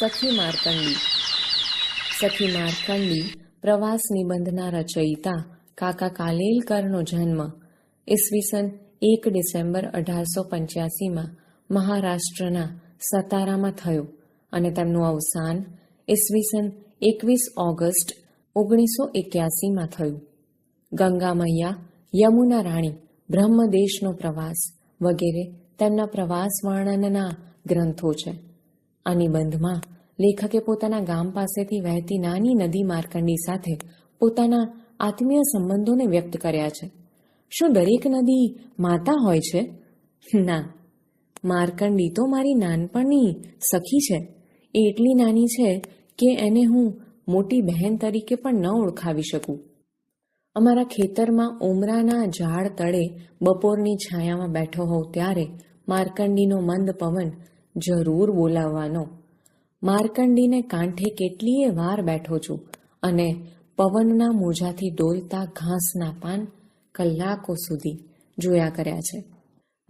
સખી માર્કંડી. સખી માર્કંડી પ્રવાસ નિબંધના રચયિતા કાકા કાલેલકરનો જન્મ ઈસવીસન એક ડિસેમ્બર અઢારસો પંચ્યાસીમાં મહારાષ્ટ્રના સતારામાં થયો અને તેમનું અવસાન ઈસવીસન એકવીસ ઓગસ્ટ ઓગણીસો એક્યાસીમાં થયું. ગંગા મૈયા યમુના રાણી બ્રહ્મદેશનો પ્રવાસ વગેરે તેમના પ્રવાસ વર્ણનના ગ્રંથો છે. આ નિબંધમાં લેખકે પોતાના ગામ પાસેથી વહેતી નાની નદી માર્કંડી સાથે પોતાના આત્મીય સંબંધોને વ્યક્ત કર્યા છે. શું દરેક નદી માતા હોય છે? ના. માર્કંડી તો મારી નાનપણની સખી છે. એ એટલી નાની છે કે એને હું મોટી બહેન તરીકે પણ ન ઓળખાવી શકું. અમારા ખેતરમાં ઉમરાના ઝાડ તળે બપોરની છાયામાં બેઠો હોઉં ત્યારે માર્કંડીનો મંદ પવન જરૂર બોલાવવાનો. માર્કંડીને કાંઠે કેટલીય વાર બેઠો છું અને પવનના મોજાથી ડોલતા ઘાસના પાન કલાકો સુધી જોયા કર્યા છે.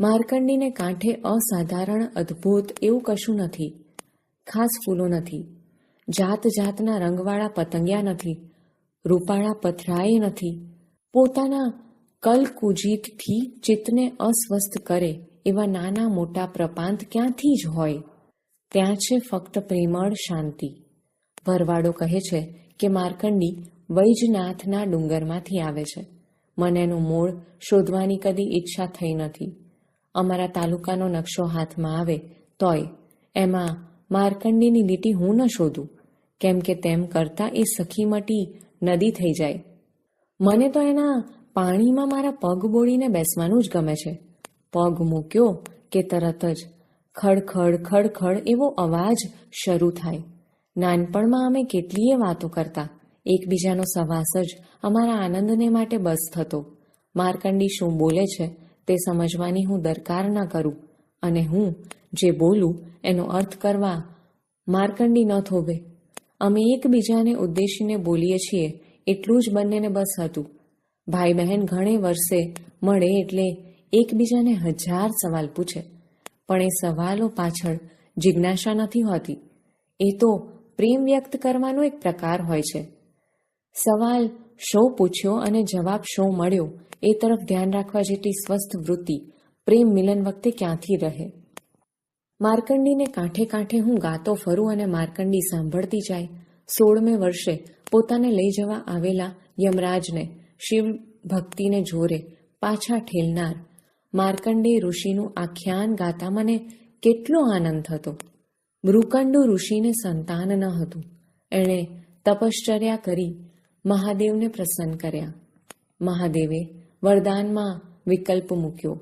માર્કંડીને કાંઠે અસાધારણ, અદ્ભુત એવું કશું નથી, ખાસ ફૂલો નથી જાત જાતના રંગવાળા પતંગિયા નથી, રૂપાળા પથરાએ નથી. પોતાના કલકુજીતથી ચિત્તને અસ્વસ્થ કરે એવા નાના મોટા પ્રપાંત ક્યાંથી જ હોય? ત્યાં છે ફક્ત પ્રેમળ શાંતિ. ભરવાડો કહે છે કે માર્કંડી વૈજનાથના ડુંગરમાંથી આવે છે. મને એનું મૂળ શોધવાની કદી ઈચ્છા થઈ નથી. અમારા તાલુકાનો નકશો હાથમાં આવે તોય એમાં માર્કંડીની લીટી હું ન શોધું, કેમ કે તેમ કરતાં એ સખીમટી નદી થઈ જાય. મને તો એના પાણીમાં મારા પગ બોળીને બેસવાનું જ ગમે છે. પગ મૂક્યો કે તરત જ ખડખડ ખડખડ એવો અવાજ શરૂ થાય. નાનપણમાં અમે કેટલીય વાતો કરતા. એકબીજાનો સવાસ જ અમારા આનંદને માટે બસ થતો. માર્કંડી શું બોલે છે તે સમજવાની હું દરકાર ના કરું અને હું જે બોલું એનો અર્થ કરવા માર્કંડી ન થોભે. અમે એકબીજાને ઉદ્દેશીને બોલીએ છીએ એટલું જ બંનેને બસ હતું. ભાઈ બહેન ઘણે વર્ષે મળે એટલે એકબીજાને હજાર સવાલ પૂછે. પણ એ સવાલો પાછળ જિજ્ઞાસા નથી હોતી. એ તો પ્રેમ વ્યક્ત કરવાનો એક પ્રકાર હોય છે. સવાલ શો પૂછ્યો અને જવાબ શો મળ્યો એ તરફ ધ્યાન રાખવા જેટલી સ્વસ્થ વૃત્તિ પ્રેમ મિલન વખતે ક્યાંથી રહે? માર્કંડીને કાંઠે કાંઠે હું ગાતો ફરું અને માર્કંડી સાંભળતી જાય, સોળમે વર્ષે પોતાને લઈ જવા આવેલા યમરાજને શિવ ભક્તિને જોરે પાછા ઠેલનાર માર્કંડે ઋષિનું આખ્યાન ગાતા મને કેટલો આનંદ થતો મૃકંડુ ઋષિને સંતાન ન હતું. એણે તપશ્ચર્યા કરી મહાદેવને પ્રસન્ન કર્યા. મહાદેવે વરદાનમાં વિકલ્પ મૂક્યો.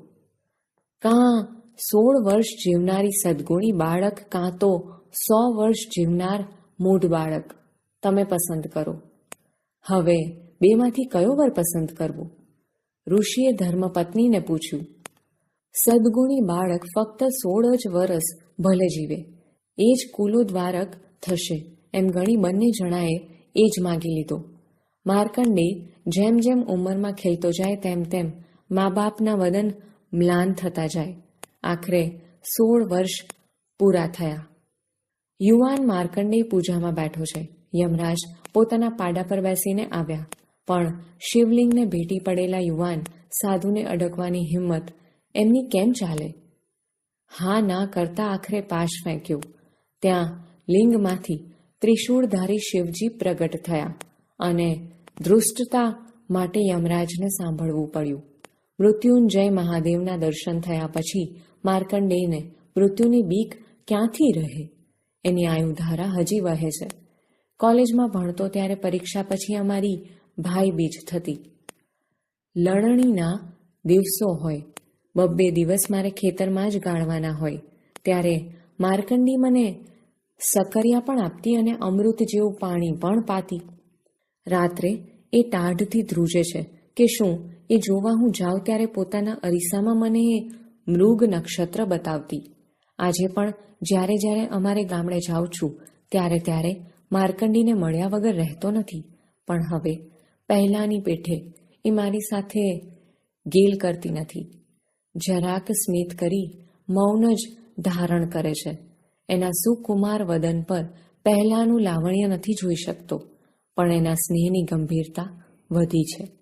કાં સોળ વર્ષ જીવનારી સદગુણી બાળક, કાં તો સો વર્ષ જીવનાર મૂઢ બાળક. તમે પસંદ કરો. હવે બેમાંથી કયો વર પસંદ કરવો? ઋષિએ ધર્મપત્નીને પૂછ્યું. સદગુણી બાળક ફક્ત સોળ જ વરસ ભલે જીવે. એ જ કુલો દ્વારક થશે, એમ ગણી બંને જણાએ એ જ માગી લીધો. માર્કંડે જેમ જેમ ઉંમરમાં ખેલતો જાય તેમ તેમ મા બાપના વદન મ્લાન થતા જાય. આખરે સોળ વર્ષ પૂરા થયા. યુવાન માર્કંડે પૂજામાં બેઠો છે. યમરાજ પોતાના પાડા પર બેસીને આવ્યા. પણ શિવલિંગને ભેટી પડેલા યુવાન સાધુને અડકવાની હિંમત એમની કેમ ચાલે? હા ના કરતા આખરે પાશ ફેંક્યો. ત્યાં લિંગમાંથી ત્રિશૂળધારી શિવજી પ્રગટ થયા અને ધૃષ્ટતા માટે યમરાજને સાંભળવું પડ્યું. મૃત્યુંજય મહાદેવના દર્શન થયા પછી માર્કંડેયને મૃત્યુની બીક ક્યાંથી રહે? એની આયુધારા હજી વહે છે. કોલેજમાં ભણતો ત્યારે પરીક્ષા પછી અમારી ભાઈ બીજ થતી. લણણીના દિવસો હોય. બબ્બે દિવસ મારે ખેતરમાં જ ગાળવાના હોય. ત્યારે માર્કંડી મને સકરિયા પણ આપતી અને અમૃત જેવું પાણી પણ પાતી. રાત્રે એ ટાઢથી ધ્રુજે છે કે શું એ જોવા હું જાઉં ત્યારે પોતાના અરીસામાં મને એ મૃગ નક્ષત્ર બતાવતી. આજે પણ જ્યારે જ્યારે અમારે ગામડે જાઉં છું, ત્યારે ત્યારે માર્કંડીને મળ્યા વગર રહેતો નથી. પણ હવે પહેલાંની પેઠે એ મારી સાથે ગેલ કરતી નથી. જરાક સ્મિત કરી મૌન જ ધારણ કરે છે. એના સુકુમાર વદન પર પહેલાંનું લાવણ્ય નથી જોઈ શકતો, પણ એના સ્નેહની ગંભીરતા વધી છે.